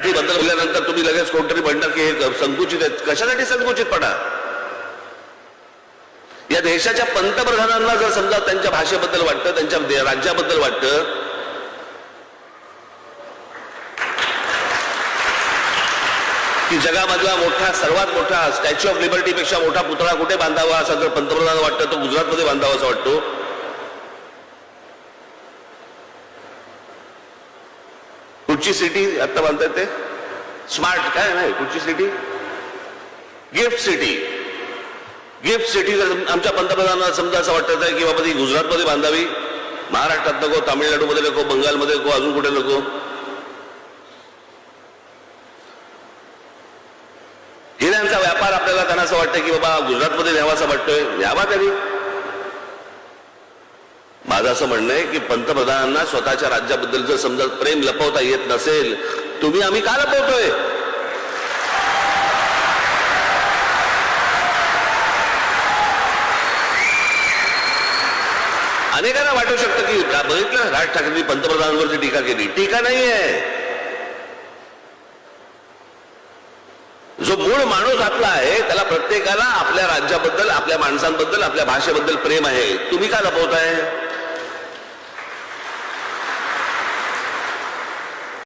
मराठी बंद झाल्यानंतर तुम्ही लगेच कोणतरी म्हणणार की हे संकुचित आहेत कशासाठी संकुचितपणा या देशाच्या पंतप्रधानांना जर समजा त्यांच्या भाषेबद्दल वाटतं त्यांच्या राज्याबद्दल वाटतं की जगामधला मोठा सर्वात मोठा स्टॅच्यू ऑफ लिबर्टीपेक्षा मोठा पुतळा कुठे बांधावा असं जर पंतप्रधान वाटतं तो गुजरातमध्ये बांधावा असं वाटतो. कुठची सिटी आत्ता म्हणतात ते स्मार्ट काय नाही कुठची city? Gift city gift city जर आमच्या पंतप्रधानांना समजा असं वाटत आहे की बाबा ती गुजरातमध्ये बांधावी महाराष्ट्रात नको तामिळनाडूमध्ये नको बंगालमध्ये नको अजून कुठे नको? हिऱ्यांचा व्यापार आपल्याला त्यांना असं वाटतं की बाबा गुजरातमध्ये न्यावासा वाटतोय. न्यावा तरी माझं असं म्हणणं आहे की पंतप्रधानांना स्वतःच्या राज्याबद्दल जर समजा प्रेम लपवता येत नसेल तुम्ही आम्ही का लपवतोय? अनेकांना वाटू शकतं की बघितलं राज ठाकरेंनी पंतप्रधानांवरती टीका केली. टीका नाही आहे. जो मूळ माणूस आपला आहे त्याला प्रत्येकाला आपल्या राज्याबद्दल आपल्या माणसांबद्दल आपल्या भाषेबद्दल प्रेम आहे. तुम्ही का लपवताय?